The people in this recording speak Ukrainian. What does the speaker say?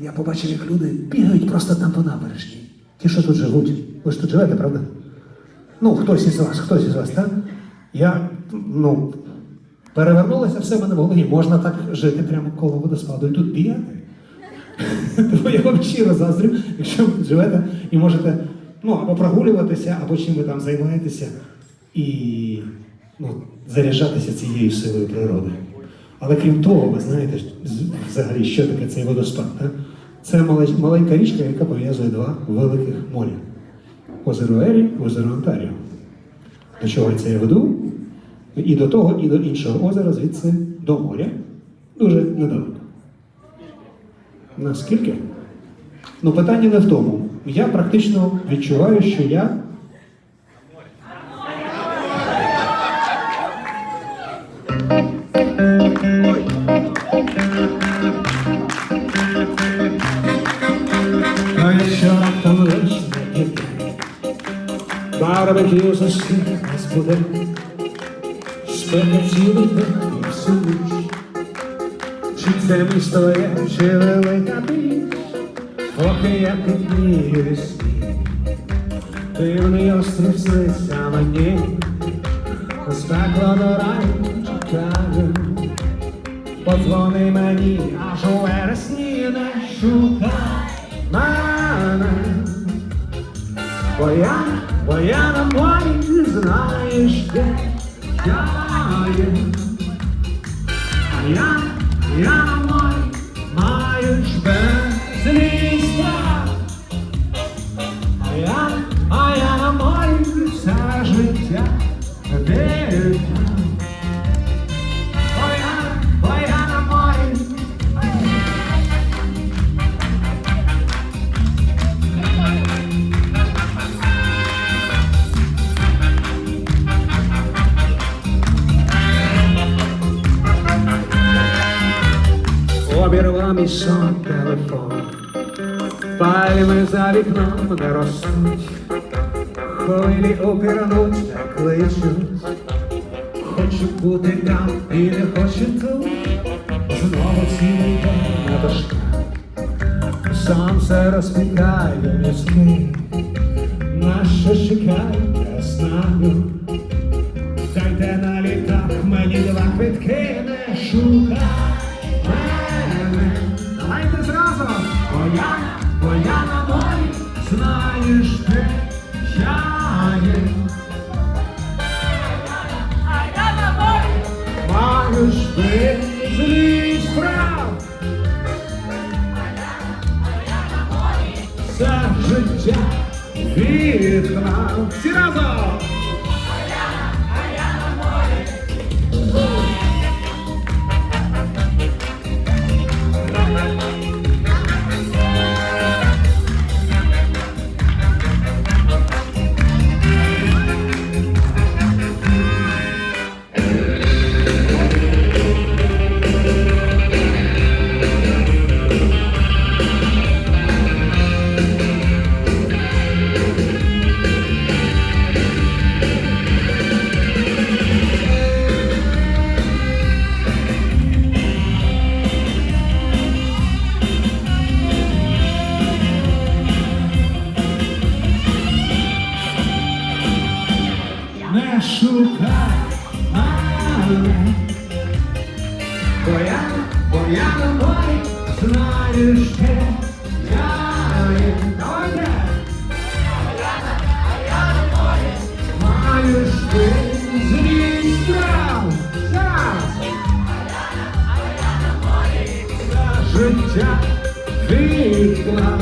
Я побачив, як люди бігають просто там по набережній. Ті, що тут живуть. Ви ж тут живете, правда? Ну, хтось із вас, хтось із вас, так? Я, ну, перевернулося все в мене в голові. Можна так жити прямо коло водоспаду і тут бігати. Тому я вам щиро заздрю, якщо ви живете і можете ну, або прогулюватися, або чим ви там займаєтеся, і ну, заряджатися цією силою природи. Але крім того, ви знаєте взагалі, що таке цей водоспад? Так? Це маленька річка, яка пов'язує два великих моря. Озеро Ері, озеро Онтаріо. До чого це я веду? І до того, і до іншого озера, звідси до моря. Дуже недалеко. Наскільки? Ну, питання не в тому. Я практично відчуваю, що я. Барбекю з усіх нас буде, спека цілий день і всю ніч. Чи це місто є, чи велика піч, поки я піднію сніг. Дивний острів сниться мені, з пекла до раю чекаю. Подзвони мені, аж у вересні не шукай мене. Бо я, бо я на морі, знаєш, де я є. Я, я на морі, маю безліч справ. А я, а я на життя вірю. Обірвав мій сон телефон, пальми за вікном не ростуть, хвилі опірнуть та кличуть, хочу бути там і не хочу тут, знову цілий день на дошках. Сонце розпікає мізки, наше чекає, я знаю. Бо я на морі, знаєш ти, я є. Маєш ти злі справ. За життя вітра Всі разом! Бо я, бо я морі, знаєш я є. Давайте! Маєш ти злі справ. Зараз! За життя відклав.